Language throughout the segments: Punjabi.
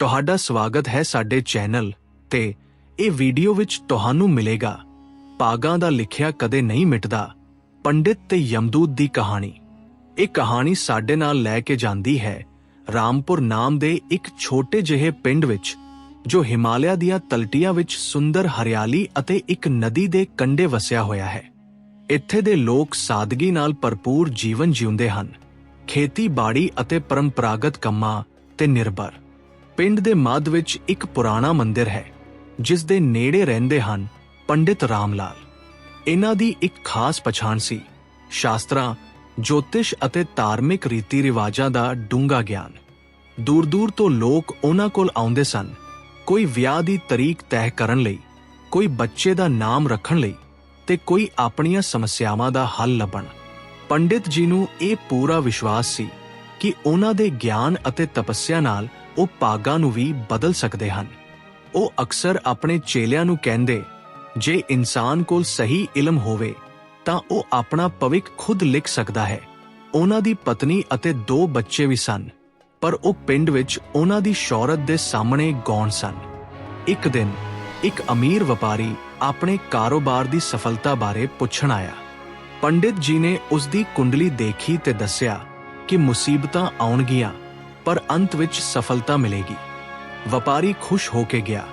ਤੁਹਾਡਾ ਸਵਾਗਤ ਹੈ ਸਾਡੇ ਚੈਨਲ ਤੇ ਇਹ ਵੀਡੀਓ ਵਿੱਚ ਤੁਹਾਨੂੰ ਮਿਲੇਗਾ। ਪਾਗਾਂ ਦਾ ਲਿਖਿਆ ਕਦੇ ਨਹੀਂ ਮਿਟਦਾ। ਪੰਡਿਤ ਤੇ ਯਮਦੂਤ ਦੀ ਕਹਾਣੀ। ਇਹ ਕਹਾਣੀ ਸਾਡੇ ਨਾਲ ਲੈ ਕੇ ਜਾਂਦੀ ਹੈ ਰਾਮਪੁਰ ਨਾਮ ਦੇ ਇੱਕ ਛੋਟੇ ਜਿਹੇ ਪਿੰਡ ਵਿੱਚ, ਜੋ ਹਿਮਾਲਿਆ ਦੀਆਂ ਤਲਟੀਆਂ ਵਿੱਚ ਸੁੰਦਰ ਹਰਿਆਲੀ ਅਤੇ ਇੱਕ ਨਦੀ ਦੇ ਕੰਢੇ ਵਸਿਆ ਹੋਇਆ ਹੈ। ਇੱਥੇ ਦੇ ਲੋਕ ਸਾਦਗੀ ਨਾਲ ਭਰਪੂਰ ਜੀਵਨ ਜਿਉਂਦੇ ਹਨ। ਖੇਤੀਬਾੜੀ ਅਤੇ ਪਰੰਪਰਾਗਤ ਕੰਮਾਂ ਤੇ ਨਿਰਭਰ। ਪਿੰਡ ਦੇ ਮੱਧ ਵਿੱਚ ਇੱਕ ਪੁਰਾਣਾ ਮੰਦਿਰ ਹੈ, ਜਿਸ ਦੇ ਨੇੜੇ ਰਹਿੰਦੇ ਹਨ ਪੰਡਿਤ ਰਾਮ ਲਾਲ ਇਹਨਾਂ ਦੀ ਇੱਕ ਖਾਸ ਪਛਾਣ ਸੀ। ਸ਼ਾਸਤਰਾਂ, ਜੋਤਿਸ਼ ਅਤੇ ਧਾਰਮਿਕ ਰੀਤੀ ਰਿਵਾਜਾਂ ਦਾ ਡੂੰਘਾ ਗਿਆਨ। ਦੂਰ-ਦੂਰ ਤੋਂ ਲੋਕ ਉਹਨਾਂ ਕੋਲ ਆਉਂਦੇ ਸਨ। ਕੋਈ ਵਿਆਹ ਦੀ ਤਰੀਕ ਤੈਅ ਕਰਨ ਲਈ, ਕੋਈ ਬੱਚੇ ਦਾ ਨਾਮ ਰੱਖਣ ਲਈ ਤੇ ਕੋਈ ਆਪਣੀਆਂ ਸਮੱਸਿਆਵਾਂ ਦਾ ਹੱਲ ਲੱਭਣ। ਪੰਡਿਤ ਜੀ ਨੂੰ ਇਹ ਪੂਰਾ ਵਿਸ਼ਵਾਸ ਸੀ ਕਿ ਉਹਨਾਂ ਦੇ ਗਿਆਨ ਅਤੇ ਤਪੱਸਿਆ ਨਾਲ ਉਹ ਪਾਗਾਂ ਨੂੰ ਵੀ ਬਦਲ ਸਕਦੇ ਹਨ। ਉਹ ਅਕਸਰ ਆਪਣੇ ਚੇਲਿਆਂ ਨੂੰ ਕਹਿੰਦੇ, ਜੇ ਇਨਸਾਨ ਕੋਲ ਸਹੀ ਇਲਮ ਹੋਵੇ, ਤਾਂ ਉਹ ਆਪਣਾ ਭਵਿੱਖ ਖੁਦ ਲਿਖ ਸਕਦਾ ਹੈ। ਉਹਨਾਂ ਦੀ ਪਤਨੀ ਅਤੇ ਦੋ ਬੱਚੇ ਵੀ ਸਨ, ਪਰ ਉਹ ਪਿੰਡ ਵਿੱਚ ਉਹਨਾਂ ਦੀ ਸ਼ੌਹਰਤ ਦੇ ਸਾਹਮਣੇ ਗੌਣ ਸਨ। ਇੱਕ ਦਿਨ ਇੱਕ ਅਮੀਰ ਵਪਾਰੀ ਆਪਣੇ ਕਾਰੋਬਾਰ ਦੀ ਸਫਲਤਾ ਬਾਰੇ ਪੁੱਛਣ ਆਇਆ। ਪੰਡਿਤ ਜੀ ਨੇ ਉਸ ਦੀ ਕੁੰਡਲੀ ਦੇਖੀ ਤੇ ਦੱਸਿਆ ਕਿ ਮੁਸੀਬਤਾਂ ਆਉਣਗੀਆਂ, ਪਰ ਅੰਤ ਵਿੱਚ ਸਫਲਤਾ ਮਿਲੇਗੀ। ਵਪਾਰੀ ਖੁਸ਼ ਹੋ ਕੇ ਗਿਆ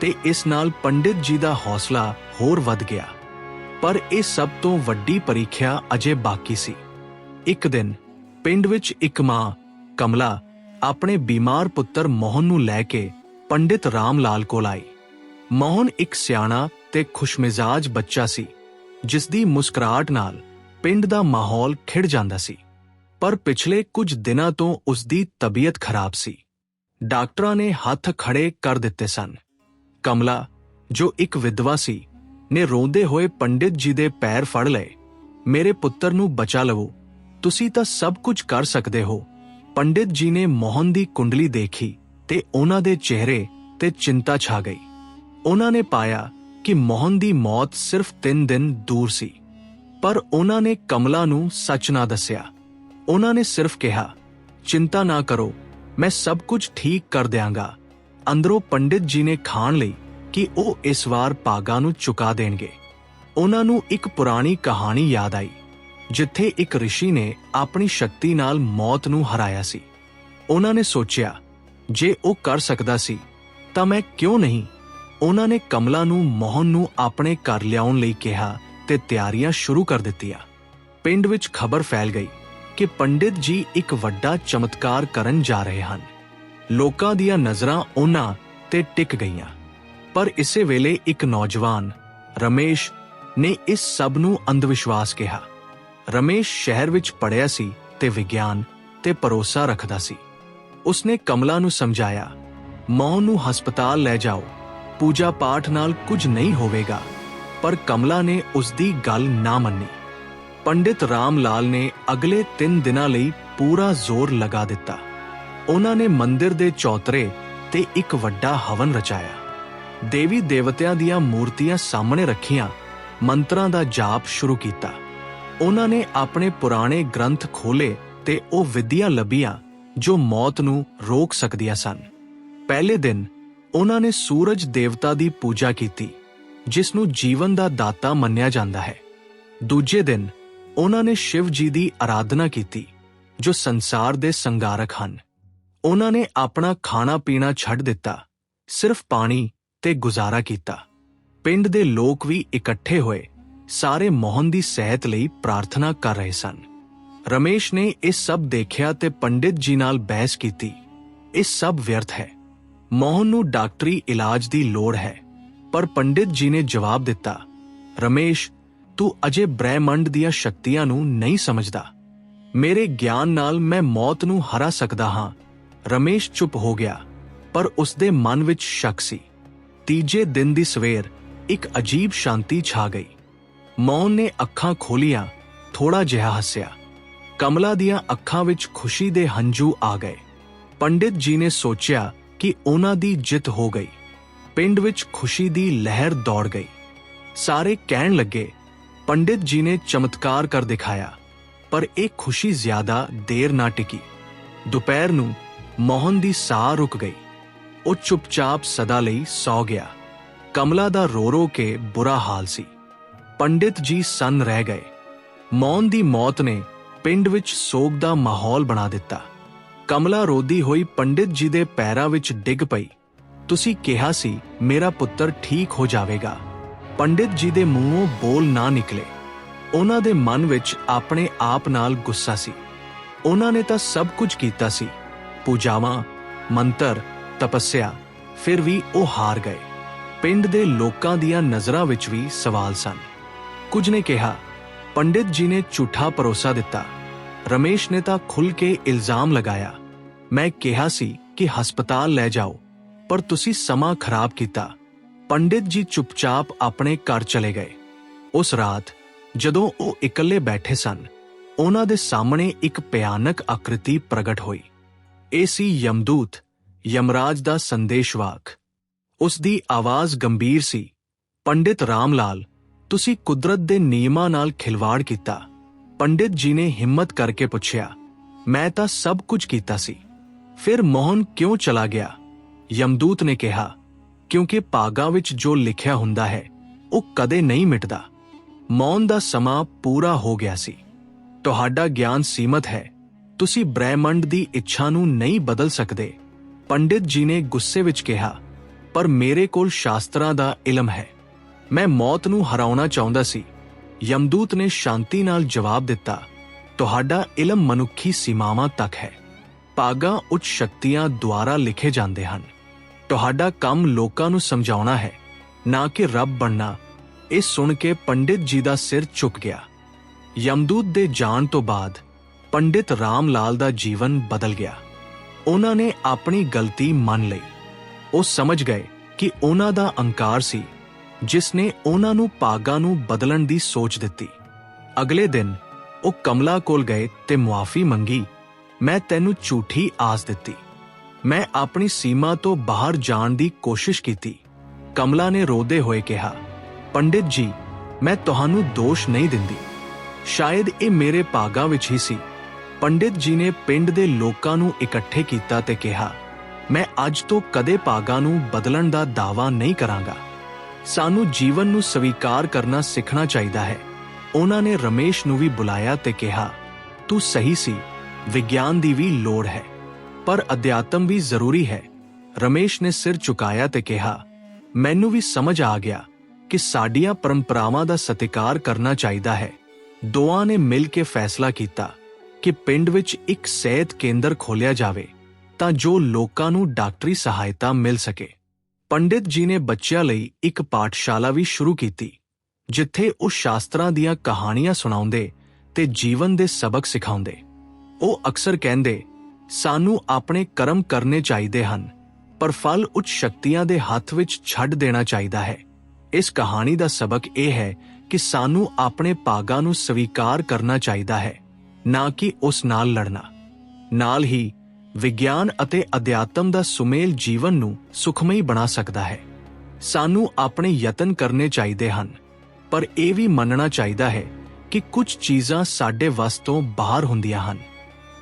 ਤੇ ਇਸ ਨਾਲ ਪੰਡਿਤ ਜੀ ਦਾ ਹੌਸਲਾ ਹੋਰ ਵੱਧ ਗਿਆ। ਪਰ ਇਹ ਸਭ ਤੋਂ ਵੱਡੀ ਪਰੀਖਿਆ ਅਜੇ ਬਾਕੀ ਸੀ। ਇੱਕ ਦਿਨ ਪਿੰਡ ਵਿੱਚ ਇੱਕ ਮਾਂ, ਕਮਲਾ, ਆਪਣੇ ਬਿਮਾਰ ਪੁੱਤਰ ਮੋਹਨ ਨੂੰ ਲੈ ਕੇ ਪੰਡਿਤ ਰਾਮ ਲਾਲ ਕੋਲ ਆਈ। ਮੋਹਨ ਇੱਕ ਸਿਆਣਾ ਤੇ ਖੁਸ਼ਮਿਜ਼ਾਜ ਬੱਚਾ ਸੀ ਜਿਸ ਦੀ ਮੁਸਕਰਾਹਟ ਨਾਲ ਪਿੰਡ ਦਾ ਮਾਹੌਲ ਖਿੜ ਜਾਂਦਾ ਸੀ। ਪਰ ਪਿਛਲੇ ਕੁਝ ਦਿਨਾਂ ਤੋਂ ਉਸ ਦੀ ਤਬੀਅਤ ਖਰਾਬ ਸੀ। ਡਾਕਟਰਾਂ ਨੇ ਹੱਥ ਖੜੇ ਕਰ ਦਿੱਤੇ ਸਨ। ਕਮਲਾ, ਜੋ ਇੱਕ ਵਿਧਵਾ ਸੀ, ਨੇ ਰੋਂਦੇ ਹੋਏ ਪੰਡਿਤ ਜੀ ਦੇ ਪੈਰ ਫੜ ਲਏ। ਮੇਰੇ ਪੁੱਤਰ ਨੂੰ ਬਚਾ ਲਵੋ। ਤੁਸੀਂ ਤਾਂ ਸਭ ਕੁਝ ਕਰ ਸਕਦੇ ਹੋ। ਪੰਡਿਤ ਜੀ ਨੇ ਮੋਹਨ ਦੀ ਕੁੰਡਲੀ ਦੇਖੀ ਤੇ ਉਹਨਾਂ ਦੇ ਚਿਹਰੇ ਤੇ ਚਿੰਤਾ ਛਾ ਗਈ। ਉਹਨਾਂ ਨੇ ਪਾਇਆ ਕਿ ਮੋਹਨ ਦੀ ਮੌਤ ਸਿਰਫ 3 ਦਿਨ ਦੂਰ ਸੀ। ਪਰ ਉਹਨਾਂ ਨੇ ਕਮਲਾ ਨੂੰ ਸੱਚ ਨਾ ਦੱਸਿਆ। ਉਹਨਾਂ ਨੇ ਸਿਰਫ ਕਿਹਾ, ਚਿੰਤਾ ਨਾ ਕਰੋ, ਮੈਂ ਸਭ ਕੁਝ ਠੀਕ ਕਰ ਦਿਆਂਗਾ। ਅੰਦਰੋਂ ਪੰਡਿਤ ਜੀ ਨੇ ਖਾਣ ਲਈ ਕਿ ਉਹ ਇਸ ਵਾਰ ਪਾਗਾ ਨੂੰ ਚੁਕਾ ਦੇਣਗੇ। ਉਹਨਾਂ ਨੂੰ ਇੱਕ ਪੁਰਾਣੀ ਕਹਾਣੀ ਯਾਦ ਆਈ, ਜਿੱਥੇ ਇੱਕ ਰਿਸ਼ੀ ਨੇ ਆਪਣੀ ਸ਼ਕਤੀ ਨਾਲ ਮੌਤ ਨੂੰ ਹਰਾਇਆ ਸੀ। ਉਹਨਾਂ ਨੇ ਸੋਚਿਆ, ਜੇ ਉਹ ਕਰ ਸਕਦਾ ਸੀ, ਤਾਂ ਮੈਂ ਕਿਉਂ ਨਹੀਂ? ਉਹਨਾਂ ਨੇ ਕਮਲਾ ਨੂੰ, ਮੋਹਨ ਨੂੰ ਆਪਣੇ ਘਰ ਲਿਆਉਣ ਲਈ ਕਿਹਾ ਤੇ ਤਿਆਰੀਆਂ ਸ਼ੁਰੂ ਕਰ ਦਿੱਤੀਆਂ। ਪਿੰਡ ਵਿੱਚ ਖਬਰ ਫੈਲ ਗਈ। ਕਿ ਪੰਡਿਤ ਜੀ ਇੱਕ ਵੱਡਾ ਚਮਤਕਾਰ ਕਰਨ ਜਾ ਰਹੇ ਹਨ। ਲੋਕਾਂ ਦੀਆਂ ਨਜ਼ਰਾਂ ਉਹਨਾਂ ਤੇ ਟਿਕ ਗਈਆਂ। ਪਰ ਇਸੇ ਵੇਲੇ ਇੱਕ ਨੌਜਵਾਨ, ਰਮੇਸ਼, ਨੇ ਇਸ ਸਭ ਨੂੰ ਅੰਧਵਿਸ਼ਵਾਸ ਕਿਹਾ। ਰਮੇਸ਼ ਸ਼ਹਿਰ ਵਿੱਚ ਪੜਿਆ ਸੀ ਤੇ ਵਿਗਿਆਨ ਤੇ ਭਰੋਸਾ ਰੱਖਦਾ ਸੀ। ਉਸਨੇ ਕਮਲਾ ਨੂੰ ਸਮਝਾਇਆ, ਮੌਨ ਨੂੰ ਹਸਪਤਾਲ ਲੈ ਜਾਓ। ਪੂਜਾ ਪਾਠ ਨਾਲ ਕੁਝ ਨਹੀਂ ਹੋਵੇਗਾ। ਪਰ ਕਮਲਾ ਨੇ ਉਸ ਦੀ ਗੱਲ ਨਾ ਮੰਨੀ। ਪੰਡਿਤ ਰਾਮ ਲਾਲ ਨੇ ਅਗਲੇ 3 ਦਿਨਾਂ ਲਈ ਪੂਰਾ ਜ਼ੋਰ ਲਗਾ ਦਿੱਤਾ। ਉਹਨਾਂ ਨੇ ਮੰਦਿਰ ਦੇ ਚੌਤਰੇ ਤੇ ਇੱਕ ਵੱਡਾ ਹਵਨ ਰਚਾਇਆ। ਦੇਵੀ ਦੇਵਤਿਆਂ ਦੀਆਂ ਮੂਰਤੀਆਂ ਸਾਹਮਣੇ ਰੱਖੀਆਂ, ਮੰਤਰਾਂ ਦਾ ਜਾਪ ਸ਼ੁਰੂ ਕੀਤਾ। ਉਹਨਾਂ ਨੇ ਆਪਣੇ ਪੁਰਾਣੇ ਗ੍ਰੰਥ ਖੋਲੇ ਤੇ ਉਹ ਵਿਦਿਆ ਲੱਭੀਆਂ, ਜੋ ਮੌਤ ਨੂੰ ਰੋਕ ਸਕਦੀਆਂ ਸਨ। ਪਹਿਲੇ ਦਿਨ, ਉਹਨਾਂ ਨੇ ਸੂਰਜ ਦੇਵਤਾ ਦੀ ਪੂਜਾ ਕੀਤੀ, ਜਿਸ ਨੂੰ ਜੀਵਨ ਦਾ ਦਾਤਾ ਮੰਨਿਆ ਜਾਂਦਾ ਹੈ। ਦੂਜੇ ਦਿਨ ਉਹਨਾਂ ਨੇ ਸ਼ਿਵ ਜੀ ਦੀ ਆਰਾਧਨਾ ਕੀਤੀ, ਜੋ ਸੰਸਾਰ ਦੇ ਸੰਗਾਰਕ ਹਨ। ਉਹਨਾਂ ਨੇ ਆਪਣਾ ਖਾਣਾ ਪੀਣਾ ਛੱਡ ਦਿੱਤਾ, ਸਿਰਫ ਪਾਣੀ ਤੇ ਗੁਜ਼ਾਰਾ ਕੀਤਾ। ਪਿੰਡ ਦੇ ਲੋਕ ਵੀ ਇਕੱਠੇ ਹੋਏ, ਸਾਰੇ ਮੋਹਨ ਦੀ ਸਿਹਤ ਲਈ ਪ੍ਰਾਰਥਨਾ ਕਰ ਰਹੇ ਸਨ। ਰਮੇਸ਼ ਨੇ ਇਹ ਸਭ ਦੇਖਿਆ ਤੇ ਪੰਡਿਤ ਜੀ ਨਾਲ ਬਹਿਸ ਕੀਤੀ। ਇਹ ਸਭ ਵਿਅਰਥ ਹੈ। ਮੋਹਨ ਨੂੰ ਡਾਕਟਰੀ ਇਲਾਜ ਦੀ ਲੋੜ ਹੈ, ਪਰ ਪੰਡਿਤ ਜੀ ਨੇ ਜਵਾਬ ਦਿੱਤਾ, ਰਮੇਸ਼ ਤੂੰ ਅਜੇ ਬ੍ਰਹਿਮੰਡ ਦੀਆਂ ਸ਼ਕਤੀਆਂ ਨੂੰ ਨਹੀਂ ਸਮਝਦਾ। ਮੇਰੇ ਗਿਆਨ ਨਾਲ ਮੈਂ ਮੌਤ ਨੂੰ ਹਰਾ ਸਕਦਾ ਹਾਂ। ਰਮੇਸ਼ ਚੁੱਪ ਹੋ ਗਿਆ, ਪਰ ਉਸਦੇ ਮਨ ਵਿੱਚ ਸ਼ੱਕ ਸੀ। ਤੀਜੇ ਦਿਨ ਦੀ ਸਵੇਰ ਇੱਕ ਅਜੀਬ ਸ਼ਾਂਤੀ ਛਾ ਗਈ। ਮੌਨ ਨੇ ਅੱਖਾਂ ਖੋਲੀਆਂ ਥੋੜਾ ਜਿਹਾ ਹੱਸਿਆ। ਕਮਲਾ ਦੀਆਂ ਅੱਖਾਂ ਵਿੱਚ ਖੁਸ਼ੀ ਦੇ ਹੰਝੂ ਆ ਗਏ। ਪੰਡਿਤ ਜੀ ਨੇ ਸੋਚਿਆ ਕਿ ਉਹਨਾਂ ਦੀ ਜਿੱਤ ਹੋ ਗਈ। ਪਿੰਡ ਵਿੱਚ ਖੁਸ਼ੀ ਦੀ ਲਹਿਰ ਦੌੜ ਗਈ। ਸਾਰੇ ਕਹਿਣ ਲੱਗੇ ਪੰਡਿਤ ਜੀ ਨੇ ਚਮਤਕਾਰ ਕਰ ਦਿਖਾਇਆ, ਪਰ ਇਹ ਖੁਸ਼ੀ ਜ਼ਿਆਦਾ ਦੇਰ ਨਾ ਟਿਕੀ। ਦੁਪਹਿਰ ਨੂੰ ਮੋਹਨ ਦੀ ਸਾਹ ਰੁਕ ਗਈ। ਉਹ ਚੁੱਪਚਾਪ ਸਦਾ ਲਈ ਸੌ ਗਿਆ। ਕਮਲਾ ਦਾ ਰੋ ਰੋ ਕੇ ਬੁਰਾ ਹਾਲ ਸੀ। ਪੰਡਿਤ ਜੀ ਸਨ ਰਹਿ ਗਏ। ਮੌਨ ਦੀ ਮੌਤ ਨੇ ਪਿੰਡ ਵਿੱਚ ਸੋਗ ਦਾ ਮਾਹੌਲ ਬਣਾ ਦਿੱਤਾ। ਕਮਲਾ ਰੋਦੀ ਹੋਈ ਪੰਡਿਤ ਜੀ ਦੇ ਪੈਰਾਂ ਵਿੱਚ ਡਿੱਗ ਪਈ। ਤੁਸੀਂ ਕਿਹਾ ਸੀ ਮੇਰਾ ਪੁੱਤਰ ਠੀਕ ਹੋ ਜਾਵੇਗਾ। ਪੰਡਿਤ ਜੀ ਦੇ ਮੂੰਹੋਂ ਬੋਲ ਨਾ ਨਿਕਲੇ। ਉਹਨਾਂ ਦੇ ਮਨ ਵਿੱਚ ਆਪਣੇ ਆਪ ਨਾਲ ਗੁੱਸਾ ਸੀ। ਉਹਨਾਂ ਨੇ ਤਾਂ ਸਭ ਕੁਝ ਕੀਤਾ ਸੀ। ਪੂਜਾਵਾਂ, ਮੰਤਰ, ਤਪੱਸਿਆ, ਫਿਰ ਵੀ ਉਹ ਹਾਰ ਗਏ। ਪਿੰਡ ਦੇ ਲੋਕਾਂ ਦੀਆਂ ਨਜ਼ਰਾਂ ਵਿੱਚ ਵੀ ਸਵਾਲ ਸਨ। ਕੁਝ ਨੇ ਕਿਹਾ, ਪੰਡਿਤ ਜੀ ਨੇ ਝੂਠਾ ਭਰੋਸਾ ਦਿੱਤਾ। ਰਮੇਸ਼ ਨੇ ਤਾਂ ਖੁੱਲ ਕੇ ਇਲਜ਼ਾਮ ਲਗਾਇਆ। ਮੈਂ ਕਿਹਾ ਸੀ ਕਿ ਹਸਪਤਾਲ ਲੈ ਜਾਓ, ਪਰ ਤੁਸੀਂ ਸਮਾਂ ਖਰਾਬ ਕੀਤਾ। ਪੰਡਿਤ ਜੀ ਚੁੱਪਚਾਪ ਆਪਣੇ ਘਰ ਚਲੇ ਗਏ। ਉਸ ਰਾਤ ਜਦੋਂ ਉਹ ਇਕੱਲੇ ਬੈਠੇ ਸਨ, ਉਹਨਾਂ ਦੇ ਸਾਹਮਣੇ ਇੱਕ ਭਿਆਨਕ ਆਕ੍ਰਿਤੀ ਪ੍ਰਗਟ ਹੋਈ। ਇਹ ਸੀ ਯਮਦੂਤ, ਯਮਰਾਜ ਦਾ ਸੰਦੇਸ਼ਵਾਕ। ਉਸ ਦੀ ਆਵਾਜ਼ ਗੰਭੀਰ ਸੀ। ਪੰਡਿਤ ਰਾਮ ਲਾਲ ਤੁਸੀਂ ਕੁਦਰਤ ਦੇ ਨਿਯਮਾਂ ਨਾਲ ਖਿਲਵਾੜ ਕੀਤਾ। ਪੰਡਿਤ ਜੀ ਨੇ ਹਿੰਮਤ ਕਰਕੇ ਪੁੱਛਿਆ, ਮੈਂ ਤਾਂ ਸਭ ਕੁਝ ਕੀਤਾ ਸੀ। ਫਿਰ ਮੋਹਨ ਕਿਉਂ ਚਲਾ ਗਿਆ? ਯਮਦੂਤ ਨੇ ਕਿਹਾ ਕਿਉਂਕਿ ਭਾਗਾਂ ਵਿੱਚ ਜੋ ਲਿਖਿਆ ਹੁੰਦਾ ਹੈ, ਉਹ ਕਦੇ ਨਹੀਂ ਮਿਟਦਾ। ਮੌਨ ਦਾ ਸਮਾਂ ਪੂਰਾ ਹੋ ਗਿਆ ਸੀ। ਤੁਹਾਡਾ ਗਿਆਨ ਸੀਮਤ ਹੈ। ਤੁਸੀਂ ਬ੍ਰਹਿਮੰਡ ਦੀ ਇੱਛਾ ਨੂੰ ਨਹੀਂ ਬਦਲ ਸਕਦੇ। ਪੰਡਿਤ ਜੀ ਨੇ ਗੁੱਸੇ ਵਿੱਚ ਕਿਹਾ, ਪਰ ਮੇਰੇ ਕੋਲ ਸ਼ਾਸਤਰਾਂ ਦਾ ਇਲਮ ਹੈ। ਮੈਂ ਮੌਤ ਨੂੰ ਹਰਾਉਣਾ ਚਾਹੁੰਦਾ ਸੀ। ਯਮਦੂਤ ਨੇ ਸ਼ਾਂਤੀ ਨਾਲ ਜਵਾਬ ਦਿੱਤਾ, ਤੁਹਾਡਾ ਇਲਮ ਮਨੁੱਖੀ ਸੀਮਾਵਾਂ ਤੱਕ ਹੈ। ਪਾਗਾ ਉੱਚ ਸ਼ਕਤੀਆਂ ਦੁਆਰਾ ਲਿਖੇ ਜਾਂਦੇ ਹਨ। ਤੁਹਾਡਾ ਕੰਮ ਲੋਕਾਂ ਨੂੰ ਸਮਝਾਉਣਾ ਹੈ, ਨਾ ਕਿ ਰੱਬ ਬਣਨਾ। ਇਹ ਸੁਣ ਕੇ ਪੰਡਿਤ ਜੀ ਦਾ ਸਿਰ ਝੁਕ ਗਿਆ। ਯਮਦੂਤ ਦੇ ਜਾਣ ਤੋਂ ਬਾਅਦ ਪੰਡਿਤ ਰਾਮ ਲਾਲ ਦਾ ਜੀਵਨ ਬਦਲ ਗਿਆ। ਉਹਨਾਂ ਨੇ ਆਪਣੀ ਗਲਤੀ ਮੰਨ ਲਈ। ਉਹ ਸਮਝ ਗਏ ਕਿ ਉਹਨਾਂ ਦਾ ਅਹੰਕਾਰ ਸੀ, ਜਿਸ ਨੇ ਉਹਨਾਂ ਨੂੰ ਪਾਗਾ ਨੂੰ ਬਦਲਣ ਦੀ ਸੋਚ ਦਿੱਤੀ। ਅਗਲੇ ਦਿਨ ਉਹ ਕਮਲਾ ਕੋਲ ਗਏ ਤੇ ਮੁਆਫੀ ਮੰਗੀ, ਮੈਂ ਤੈਨੂੰ ਝੂਠੀ ਆਸ ਦਿੱਤੀ। ਮੈਂ ਆਪਣੀ ਸੀਮਾ ਤੋਂ ਬਾਹਰ ਜਾਣ ਦੀ ਕੋਸ਼ਿਸ਼ ਕੀਤੀ। ਕਮਲਾ ਨੇ ਰੋਦੇ ਹੋਏ ਕਿਹਾ, ਪੰਡਿਤ ਜੀ, ਮੈਂ ਤੁਹਾਨੂੰ ਦੋਸ਼ ਨਹੀਂ ਦਿੰਦੀ। ਸ਼ਾਇਦ ਇਹ ਮੇਰੇ ਭਾਗਾਂ ਵਿੱਚ ਹੀ ਸੀ। ਪੰਡਿਤ ਜੀ ਨੇ ਪਿੰਡ ਦੇ ਲੋਕਾਂ ਨੂੰ ਇਕੱਠੇ ਕੀਤਾ ਤੇ ਕਿਹਾ, ਮੈਂ ਅੱਜ ਤੋਂ ਕਦੇ ਭਾਗਾਂ ਨੂੰ ਬਦਲਣ ਦਾ ਦਾਅਵਾ ਨਹੀਂ ਕਰਾਂਗਾ। ਸਾਨੂੰ ਜੀਵਨ ਨੂੰ ਸਵੀਕਾਰ ਕਰਨਾ ਸਿੱਖਣਾ ਚਾਹੀਦਾ ਹੈ। ਉਹਨਾਂ ਨੇ ਰਮੇਸ਼ ਨੂੰ ਵੀ ਬੁਲਾਇਆ ਤੇ ਕਿਹਾ, ਤੂੰ ਸਹੀ ਸੀ। ਵਿਗਿਆਨ ਦੀ ਵੀ ਲੋੜ ਹੈ। ਪਰ ਅਧਿਆਤਮ ਵੀ ਜ਼ਰੂਰੀ ਹੈ। ਰਮੇਸ਼ ਨੇ ਸਿਰ ਝੁਕਾਇਆ ਤੇ ਕਿਹਾ, ਮੈਨੂੰ ਵੀ ਸਮਝ ਆ ਗਿਆ ਕਿ ਸਾਡੀਆਂ ਪਰੰਪਰਾਵਾਂ ਦਾ ਸਤਿਕਾਰ ਕਰਨਾ ਚਾਹੀਦਾ ਹੈ। ਦੋਵਾਂ ਨੇ ਮਿਲ ਕੇ ਫੈਸਲਾ ਕੀਤਾ ਕਿ ਪਿੰਡ ਵਿੱਚ ਇੱਕ ਸਿਹਤ ਕੇਂਦਰ ਖੋਲਿਆ ਜਾਵੇ ਤਾਂ ਜੋ ਲੋਕਾਂ ਨੂੰ ਡਾਕਟਰੀ ਸਹਾਇਤਾ ਮਿਲ ਸਕੇ। ਪੰਡਿਤ ਜੀ ਨੇ ਬੱਚਿਆਂ ਲਈ ਇੱਕ ਪਾਠਸ਼ਾਲਾ ਵੀ ਸ਼ੁਰੂ ਕੀਤੀ, ਜਿੱਥੇ ਉਹ ਸ਼ਾਸਤਰਾਂ ਦੀਆਂ ਕਹਾਣੀਆਂ ਸੁਣਾਉਂਦੇ ਤੇ ਜੀਵਨ ਦੇ ਸਬਕ ਸਿਖਾਉਂਦੇ। ਉਹ ਅਕਸਰ ਕਹਿੰਦੇ ਸਾਨੂੰ ਆਪਣੇ ਕਰਮ ਕਰਨੇ ਚਾਹੀਦੇ ਹਨ, ਪਰ ਫਲ ਉੱਚ ਸ਼ਕਤੀਆਂ ਦੇ ਹੱਥ ਵਿੱਚ ਛੱਡ ਦੇਣਾ ਚਾਹੀਦਾ ਹੈ। ਇਸ ਕਹਾਣੀ ਦਾ ਸਬਕ ਇਹ ਹੈ ਕਿ ਸਾਨੂੰ ਆਪਣੇ ਭਾਗਾਂ ਨੂੰ ਸਵੀਕਾਰ ਕਰਨਾ ਚਾਹੀਦਾ ਹੈ, ਨਾ ਕਿ ਉਸ ਨਾਲ ਲੜਨਾ। ਨਾਲ ਹੀ, ਵਿਗਿਆਨ ਅਤੇ ਅਧਿਆਤਮ ਦਾ ਸੁਮੇਲ ਜੀਵਨ ਨੂੰ ਸੁਖਮਈ ਬਣਾ ਸਕਦਾ ਹੈ। ਸਾਨੂੰ ਆਪਣੇ ਯਤਨ ਕਰਨੇ ਚਾਹੀਦੇ ਹਨ, ਪਰ ਇਹ ਵੀ ਮੰਨਣਾ ਚਾਹੀਦਾ ਹੈ ਕਿ ਕੁਝ ਚੀਜ਼ਾਂ ਸਾਡੇ ਵਸ ਤੋਂ ਬਾਹਰ ਹੁੰਦੀਆਂ ਹਨ।